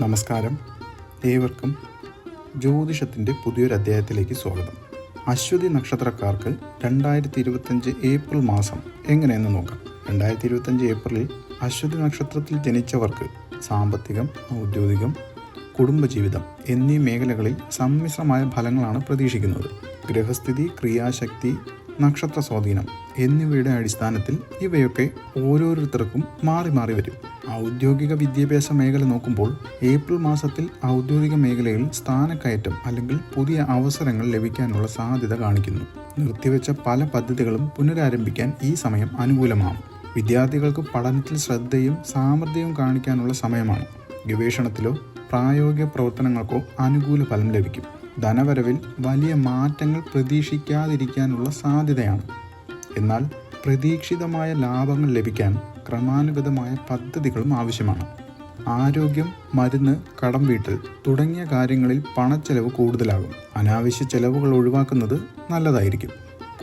നമസ്കാരം. ഏവർക്കും ജ്യോതിഷത്തിന്റെ പുതിയൊരു അധ്യായത്തിലേക്ക് സ്വാഗതം. അശ്വതി നക്ഷത്രക്കാർക്ക് രണ്ടായിരത്തി ഇരുപത്തഞ്ച് ഏപ്രിൽ മാസം എങ്ങനെയെന്ന് നോക്കാം. രണ്ടായിരത്തി ഇരുപത്തഞ്ച് ഏപ്രിലിൽ അശ്വതി നക്ഷത്രത്തിൽ ജനിച്ചവർക്ക് സാമ്പത്തികം ഔദ്യോഗികം കുടുംബജീവിതം എന്നീ മേഖലകളിൽ സമ്മിശ്രമായ ഫലങ്ങളാണ് പ്രതീക്ഷിക്കുന്നത്. ഗ്രഹസ്ഥിതി ക്രിയാശക്തി നക്ഷത്ര സ്വാധീനം എന്നിവയുടെ അടിസ്ഥാനത്തിൽ ഇവയൊക്കെ ഓരോരുത്തർക്കും മാറി മാറി വരും. ഔദ്യോഗിക വിദ്യാഭ്യാസ മേഖല നോക്കുമ്പോൾ ഏപ്രിൽ മാസത്തിൽ ഔദ്യോഗിക മേഖലയിൽ സ്ഥാനക്കയറ്റം അല്ലെങ്കിൽ പുതിയ അവസരങ്ങൾ ലഭിക്കാനുള്ള സാധ്യത കാണിക്കുന്നു. നിർത്തിവെച്ച പല പദ്ധതികളും പുനരാരംഭിക്കാൻ ഈ സമയം അനുകൂലമാണ് വിദ്യാർത്ഥികൾക്ക് പഠനത്തിൽ ശ്രദ്ധയും സാമർഥ്യവും കാണിക്കാനുള്ള സമയമാണ്. ഗവേഷണത്തിലോ പ്രായോഗിക പ്രവർത്തനങ്ങൾക്കോ അനുകൂല ഫലം ലഭിക്കും. ധനവരവിൽ വലിയ മാറ്റങ്ങൾ പ്രതീക്ഷിക്കാതിരിക്കാനുള്ള സാധ്യതയാണ്. എന്നാൽ പ്രതീക്ഷിതമായ ലാഭങ്ങൾ ലഭിക്കാൻ ക്രമാനുഗതമായ പദ്ധതികളും ആവശ്യമാണ്. ആരോഗ്യം മരുന്ന് കടം വീട്ടൽ തുടങ്ങിയ കാര്യങ്ങളിൽ പണച്ചെലവ് കൂടുതലാകും. അനാവശ്യ ചെലവുകൾ ഒഴിവാക്കുന്നത് നല്ലതായിരിക്കും.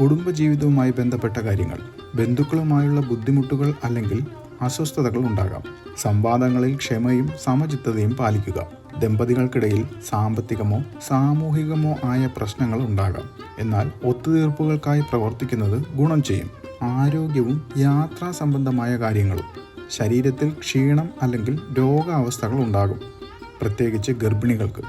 കുടുംബജീവിതവുമായി ബന്ധപ്പെട്ട കാര്യങ്ങൾ ബന്ധുക്കളുമായുള്ള ബുദ്ധിമുട്ടുകൾ അല്ലെങ്കിൽ അസ്വസ്ഥതകൾ ഉണ്ടാകാം. സംവാദങ്ങളിൽ ക്ഷമയും സമചിത്തതയും പാലിക്കുക. ദമ്പതികൾക്കിടയിൽ സാമ്പത്തികമോ സാമൂഹികമോ ആയ പ്രശ്നങ്ങൾ ഉണ്ടാകാം. എന്നാൽ ഒത്തുതീർപ്പുകൾക്കായി പ്രവർത്തിക്കുന്നത് ഗുണം ചെയ്യും. ആരോഗ്യവും യാത്രാ സംബന്ധമായ കാര്യങ്ങളും. ശരീരത്തിൽ ക്ഷീണം അല്ലെങ്കിൽ രോഗാവസ്ഥകൾ ഉണ്ടാകും. പ്രത്യേകിച്ച് ഗർഭിണികൾക്ക്.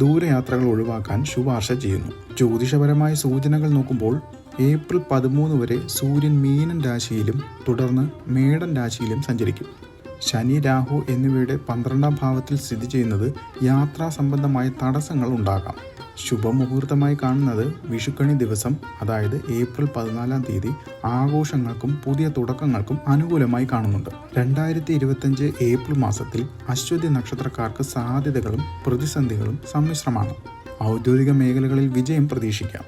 ദൂരയാത്രകൾ ഒഴിവാക്കാൻ ശുപാർശ ചെയ്യുന്നു. ജ്യോതിഷപരമായ സൂചനകൾ നോക്കുമ്പോൾ ഏപ്രിൽ പതിമൂന്ന് വരെ സൂര്യൻ മീനൻ രാശിയിലും തുടർന്ന് മേടൻ രാശിയിലും സഞ്ചരിക്കും. ശനി രാഹു എന്നിവയുടെ പന്ത്രണ്ടാം ഭാവത്തിൽ സ്ഥിതി ചെയ്യുന്നത് യാത്രാ സംബന്ധമായ തടസ്സങ്ങൾ ഉണ്ടാകാം. ശുഭമുഹൂർത്തമായി കാണുന്നത് വിഷുക്കണി ദിവസം അതായത് ഏപ്രിൽ പതിനാലാം തീയതി ആഘോഷങ്ങൾക്കും പുതിയ തുടക്കങ്ങൾക്കും അനുകൂലമായി കാണുന്നുണ്ട്. രണ്ടായിരത്തി ഇരുപത്തഞ്ച് ഏപ്രിൽ മാസത്തിൽ അശ്വതി നക്ഷത്രക്കാർക്ക് സാധ്യതകളും പ്രതിസന്ധികളും സമ്മിശ്രമാണ്. ഔദ്യോഗിക മേഖലകളിൽ വിജയം പ്രതീക്ഷിക്കാം.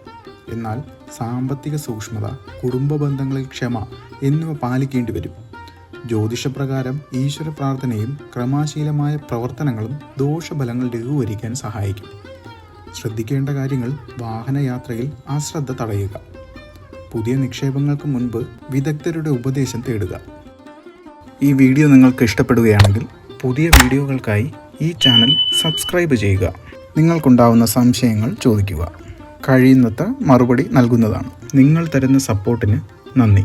എന്നാൽ സാമ്പത്തിക സൂക്ഷ്മത കുടുംബ ബന്ധങ്ങളിൽ ക്ഷമ എന്നിവ പാലിക്കേണ്ടി വരും. ജ്യോതിഷപ്രകാരം ഈശ്വര പ്രാർത്ഥനയും ക്രമാശീലമായ പ്രവർത്തനങ്ങളും ദോഷഫലങ്ങൾ ലഘൂകരിക്കാൻ സഹായിക്കും. ശ്രദ്ധിക്കേണ്ട കാര്യങ്ങൾ വാഹനയാത്രയിൽ അശ്രദ്ധ തടയുക. പുതിയ നിക്ഷേപങ്ങൾക്ക് മുൻപ് വിദഗ്ധരുടെ ഉപദേശം തേടുക. ഈ വീഡിയോ നിങ്ങൾക്ക് ഇഷ്ടപ്പെടുകയാണെങ്കിൽ പുതിയ വീഡിയോകൾക്കായി ഈ ചാനൽ സബ്സ്ക്രൈബ് ചെയ്യുക. നിങ്ങൾക്കുണ്ടാവുന്ന സംശയങ്ങൾ ചോദിക്കുക. കഴിയുന്നത്ര മറുപടി നൽകുന്നതാണ്. നിങ്ങൾ തരുന്ന സപ്പോർട്ടിന് നന്ദി.